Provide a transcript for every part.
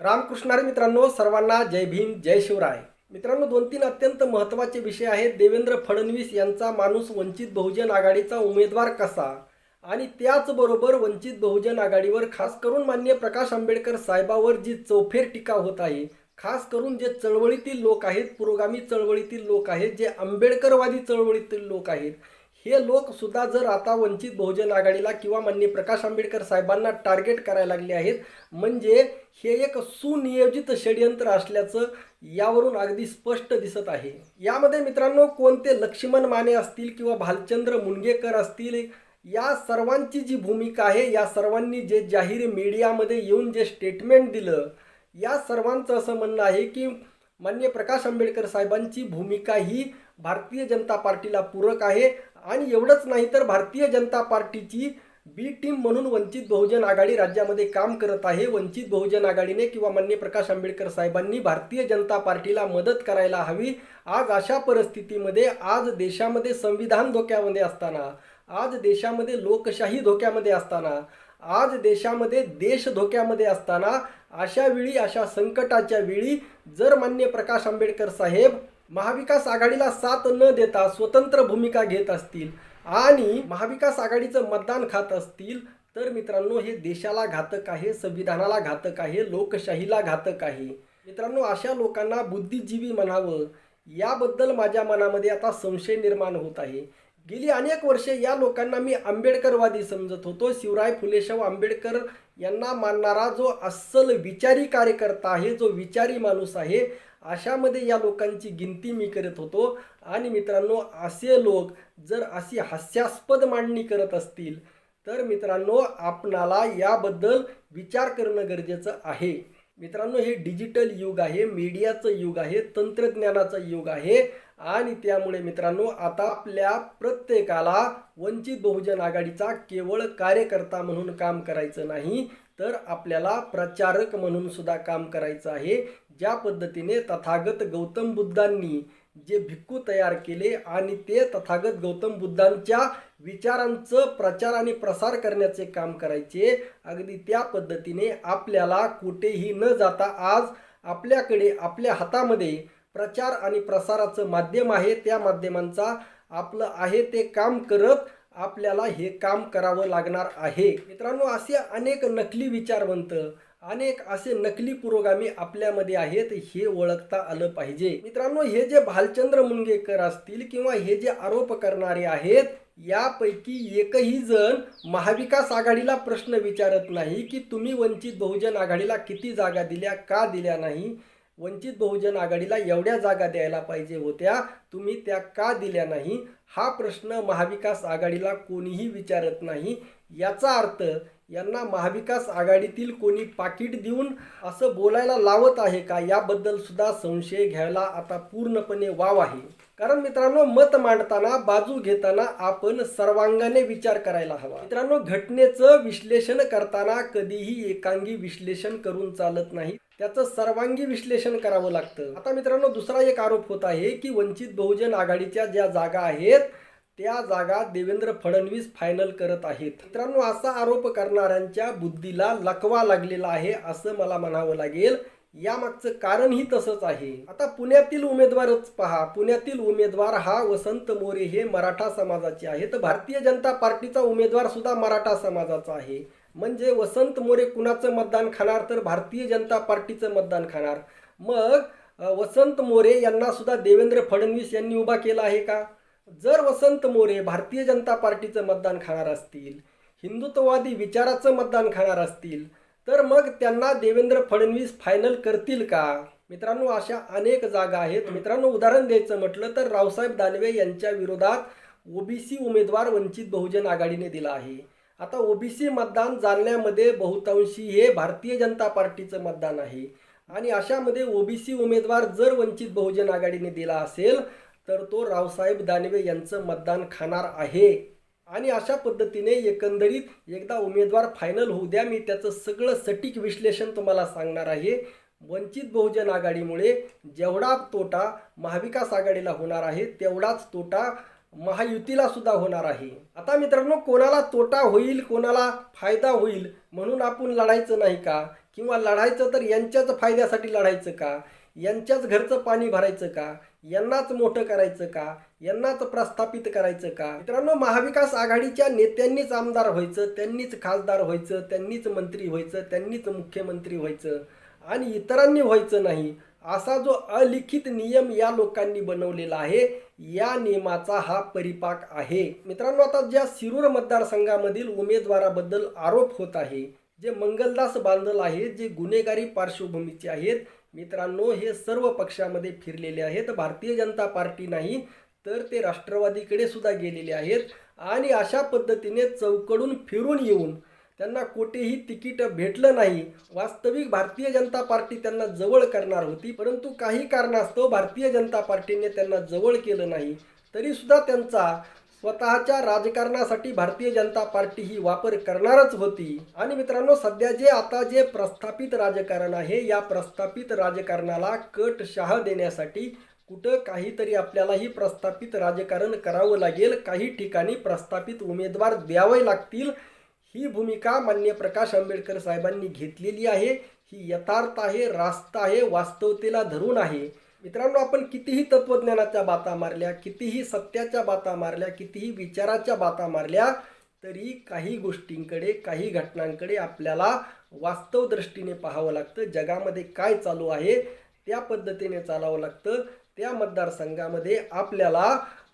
रामकृष्णारे मित्रांनो सर्वांना जय भीम जय शिवराय. मित्रांनो दोन तीन अत्यंत महत्त्वाचे विषय आहेत. देवेंद्र फडणवीस यांचा माणूस वंचित बहुजन आघाडीचा उमेदवार कसा? आणि त्याचबरोबर वंचित बहुजन आघाडीवर खास करून मान्य प्रकाश आंबेडकर साहेबावर जी चौफेर टीका होत आहे खास करून जे चळवळीतील लोक आहेत पुरोगामी चळवळीतील लोक आहेत जे आंबेडकरवादी चळवळीतील लोक आहेत हे लोकसुद्धा जर आता वंचित बहुजन आघाडीला किंवा मान्य प्रकाश आंबेडकर साहेबांना टार्गेट करायला लागले आहेत म्हणजे हे एक सुनियोजित षडयंत्र असल्याचं यावरून अगदी स्पष्ट दिसत आहे. यामध्ये मित्रांनो कोणते लक्ष्मण माने असतील किंवा भालचंद्र मुणगेकर असतील या सर्वांची जी भूमिका आहे या सर्वांनी जे जाहीर मीडियामध्ये येऊन जे स्टेटमेंट दिलं या सर्वांचं असं म्हणणं आहे की मान्य प्रकाश आंबेडकर साहेबांची भूमिका ही भारतीय जनता पार्टीला पूरक आहे. आणि एवढंच नाही तर भारतीय जनता पार्टीची बी टीम म्हणून वंचित बहुजन आघाडी राज्यामध्ये काम करत आहे. वंचित बहुजन आघाडीने किंवा मान्य प्रकाश आंबेडकर साहेबांनी भारतीय जनता पार्टीला मदत करायला हवी. आज अशा परिस्थितीमध्ये आज देशामध्ये संविधान धोक्यामध्ये असताना आज देशामध्ये लोकशाही धोक्यामध्ये असताना आज देशामध्ये देश धोक्यामध्ये असताना अशा वेळी अशा संकटाच्या वेळी जर मान्य प्रकाश आंबेडकर साहेब महाविकास आघाडीला साथ न देता स्वतंत्र भूमिका घेत असतील आणि महाविकास आघाडीचं मतदान खात असतील तर मित्रांनो हे देशाला घातक आहे संविधानाला घातक आहे लोकशाहीला घातक आहे. मित्रांनो अशा लोकांना बुद्धिजीवी म्हणावं याबद्दल माझ्या मनामध्ये आता संशय निर्माण होत आहे. गेली अनेक वर्षे या लोकांना मी आंबेडकरवादी समजत होतो. शिवराय फुलेशाह आंबेडकर यांना मानणारा जो अस्सल विचारी कार्यकर्ता आहे जो विचारी माणूस आहे अशामध्ये या लोकांची गिनती मी करत होतो. आणि मित्रांनो असे लोक जर अशी हास्यास्पद मांडणी करत असतील तर मित्रांनो आपणाला याबद्दल विचार करणं गरजेचं आहे. मित्रांनो हे डिजिटल युग आहे मीडियाचं युग आहे तंत्रज्ञानाचं युग आहे. आणि त्यामुळे मित्रांनो आता आपल्या प्रत्येकाला वंचित बहुजन आघाडीचा केवळ कार्यकर्ता म्हणून काम करायचं नाही तर आपल्याला प्रचारक म्हणून सुद्धा काम करायचं आहे. ज्या पद्धतीने तथागत गौतम बुद्धांनी जे भिक्खू तयार केले आणि ते तथागत गौतम बुद्धांच्या विचारांचं प्रचार आणि प्रसार करण्याचे काम करायचे अगदी त्या पद्धतीने आपल्याला कुठेही न जाता आज आपल्याकडे आपल्या हातामध्ये प्रचार आणि प्रसाराचं माध्यम आहे त्या माध्यमांचा आपलं आहे ते काम करत आपल्याला हे काम करावं लागणार आहे. मित्रांनो असे अनेक नकली विचारवंत अनेक असे नकली पुरोगामी आपल्यामध्ये आहेत हे ओळखता आलं पाहिजे. मित्रांनो हे जे भालचंद्र मुनगेकर असतील किंवा हे जे आरोप करणारे आहेत यापैकी एकही जण महाविकास आघाडीला प्रश्न विचारत नाही की तुम्ही वंचित बहुजन आघाडीला किती जागा दिल्या का दिल्या नाही? वंचित बहुजन आघाडीला एवढ्या जागा द्यायला पाहिजे होत्या तुम्ही त्या का दिल्या नाही? हा प्रश्न महाविकास आघाडीला कोणीही विचारत नाही. याचा अर्थ यांना महाविकास आघाडीतील कोणी पाकिट देऊन असं बोलायला लावत आहे का? याबद्दल सुद्धा संशय घ्यायला आता पूर्णपणे वाव आहे. कारण मित्रांनो मत मांडताना बाजू घेताना आपण सर्वांगाने विचार करायला हवा. मित्रांनो घटनेचं विश्लेषण करताना कधीही एकांगी विश्लेषण करून चालत नाही. त्याचं सर्वांगी विश्लेषण करावं लागतं. आता मित्रांनो दुसरा एक आरोप होत आहे की वंचित बहुजन आघाडीच्या ज्या जागा आहेत त्या जागा देवेंद्र फडणवीस फायनल करत आहेत. मित्रांनो असा आरोप करणाऱ्यांच्या बुद्धीला लकवा लागलेला आहे असं मला म्हणावं लागेल. यामागचं कारणही तसंच आहे. आता पुण्यातील उमेदवारच पहा. पुण्यातील उमेदवार हा वसंत मोरे हे मराठा समाजाचे आहे तर भारतीय जनता पार्टीचा उमेदवार सुद्धा मराठा समाजाचा आहे. म्हणजे वसंत मोरे कुणाचं मतदान खाणार तर भारतीय जनता पार्टीचं मतदान खाणार. मग वसंत मोरे यांना सुद्धा देवेंद्र फडणवीस यांनी उभा केला आहे का? जर वसंत मोरे भारतीय जनता पार्टीचं मतदान खाणार असतील हिंदुत्ववादी विचाराचं मतदान खाणार असतील तर मग त्यांना देवेंद्र फडणवीस फायनल करतील का? मित्रांनो अशा अनेक जागा आहेत. मित्रांनो उदाहरण द्यायचं म्हटलं तर रावसाहेब दानवे यांच्या विरोधात ओबीसी उमेदवार वंचित बहुजन आघाडीने दिला आहे. आता ओबीसी मतदान जाणण्यामध्ये बहुतांशी हे भारतीय जनता पार्टीचं मतदान आहे. आणि अशामध्ये ओबीसी उमेदवार जर वंचित बहुजन आघाडीने दिला असेल तर तो रावसाहेब दानवे यांचं मतदान खाणार आहे. आणि अशा पद्धतीने एकंदरीत एकदा उमेदवार फायनल होऊ द्या. मी त्याचं सगळं सटीक विश्लेषण तुम्हाला सांगणार आहे. वंचित बहुजन आघाडीमुळे जेवढा तोटा महाविकास आघाडीला होणार आहे तेवढाच तोटा महायुतीला सुद्धा होणार आहे. आता मित्रांनो कोणाला तोटा होईल कोणाला फायदा होईल म्हणून आपण लढायचं नाही का? किंवा लढायचं तर यांच्याच फायद्यासाठी लढायचं का? यांच्याच घरचं पाणी भरायचं का? यांनाच मोठं करायचं का? यांनाच प्रस्थापित करायचं का? मित्रांनो महाविकास आघाडीच्या नेत्यांनीच आमदार व्हायचं त्यांनीच खासदार व्हायचं त्यांनीच मंत्री व्हायचं त्यांनीच मुख्यमंत्री व्हायचं आणि इतरांनी व्हायचं नाही असा जो अलिखित नियम या लोकांनी बनवलेला आहे या नियमाचा हा परिपाक आहे. मित्रांनो आता ज्या शिरूर मतदारसंघामधील उमेदवाराबद्दल आरोप होत आहे जे मंगलदास बांधल आहेत जे गुन्हेगारी पार्श्वभूमीचे आहेत मित्रांनो हे सर्व पक्षामध्ये फिरलेले आहेत. भारतीय जनता पार्टी नाही तर ते राष्ट्रवादीकडे सुद्धा गेलेले आहेत. आणि अशा पद्धतीने चौकडून फिरून येऊन त्यांना कोठेही तिकीट भेटलं नाही. वास्तविक भारतीय जनता पार्टी त्यांना जवळ करणार होती परंतु काही कारणास्तव भारतीय जनता पार्टीने त्यांना जवळ केलं नाही. तरीसुद्धा त्यांचा स्वतःच्या राजकारणासाठी भारतीय जनता पार्टी ही वापर करणारच होती. आणि मित्रांनो सध्या जे आता जे प्रस्थापित राजकारण आहे या प्रस्थापित राजकारणाला कट शाह देण्यासाठी कुठं काहीतरी आपल्यालाही प्रस्थापित राजकारण करावं लागेल. काही ठिकाणी प्रस्थापित उमेदवार द्यावे लागतील. ही भूमिका मान्य प्रकाश आंबेडकर साहेबांनी घेतलेली आहे. ही यथार्थ आहे रास्त आहे वास्तवतेला धरून आहे. मित्रांनो आपण कितीही तत्वज्ञानाच्या बाता मारल्या कितीही सत्याच्या बाता मारल्या कितीही विचाराच्या बाता मारल्या तरी काही गोष्टींकडे काही घटनांकडे आपल्याला वास्तव दृष्टीने पाहावं लागतं. जगामध्ये काय चालू आहे त्या पद्धतीने चालावं लागतं. त्या मतदारसंघामध्ये आपल्याला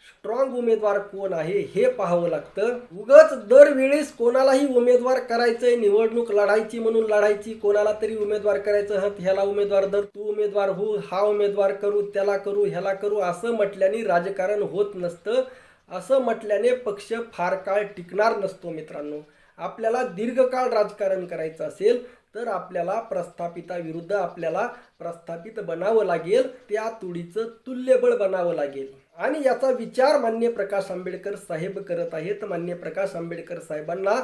स्ट्रॉंग उमेदवार कोण आहे हे पाहावं लागतं. उगच दरवेळेस कोणालाही उमेदवार करायचंय निवडणूक लढायची म्हणून लढायची कोणाला तरी उमेदवार करायचं हत ह्याला उमेदवार दर तू उमेदवार हो हा उमेदवार करू त्याला करू ह्याला करू असं म्हटल्याने राजकारण होत नसतं. असं म्हटल्याने पक्ष फार काळ टिकणार नसतो मित्रांनो. आपल्याला दीर्घकाळ राजकारण करायचं असेल तर आपल्याला प्रस्थापिताविरुद्ध आपल्याला प्रस्थापित बनावं लागेल त्या तुडीचं तुल्यबळ बनावं लागेल. आणि याचा विचार मान्य प्रकाश आंबेडकर साहेब करत आहेत. मान्य प्रकाश आंबेडकर साहेबांना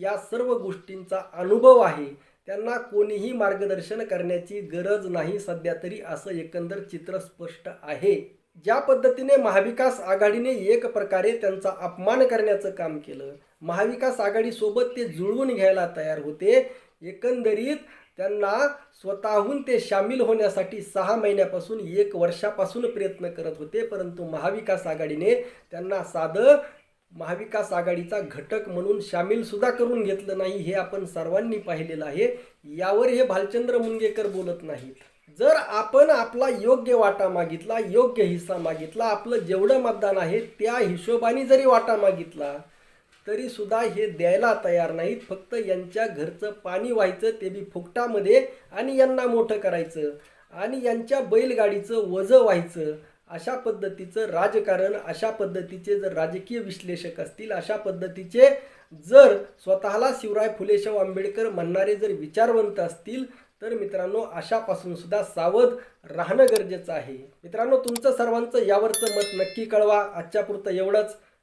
या सर्व गोष्टींचा अनुभव आहे. त्यांना कोणीही मार्गदर्शन करण्याची गरज नाही सध्या तरी असं एकंदर चित्र स्पष्ट आहे. ज्या पद्धतीने महाविकास आघाडीने एक प्रकारे त्यांचा अपमान करण्याचं काम केलं महाविकास आघाडीसोबत ते जुळवून घ्यायला तयार होते एकंदरीत त्यांना स्वतःहून ते सामील होण्यासाठी सहा महिन्यापासून एक वर्षापासून प्रयत्न करत होते. परंतु महाविकास आघाडीने त्यांना साधं महाविकास आघाडीचा घटक म्हणून सामीलसुद्धा करून घेतलं नाही हे आपण सर्वांनी पाहिलेलं आहे. यावर हे भालचंद्र मुंगेकर बोलत नाहीत. जर आपण आपला योग्य वाटा मागितला योग्य हिस्सा मागितला आपलं जेवढं मतदान आहे त्या हिशोबाने जरी वाटा मागितला तरी सुद्धा हे द्यायला तयार नाहीत. फक्त यांच्या घरचं पाणी व्हायचं ते बी फुकटामध्ये आणि यांना मोठं करायचं. आणि यांच्या बैलगाडीचं वजं व्हायचं. अशा पद्धतीचं राजकारण अशा पद्धतीचे जर राजकीय विश्लेषक असतील अशा पद्धतीचे जर स्वतःला शिवराय फुलेशाव आंबेडकर म्हणणारे जर विचारवंत असतील तर मित्रांनो अशापासून सुद्धा सावध राहणं गरजेचं आहे. मित्रांनो तुमचं सर्वांचं यावरचं मत नक्की कळवा. आजच्या पुरतं एवढंच.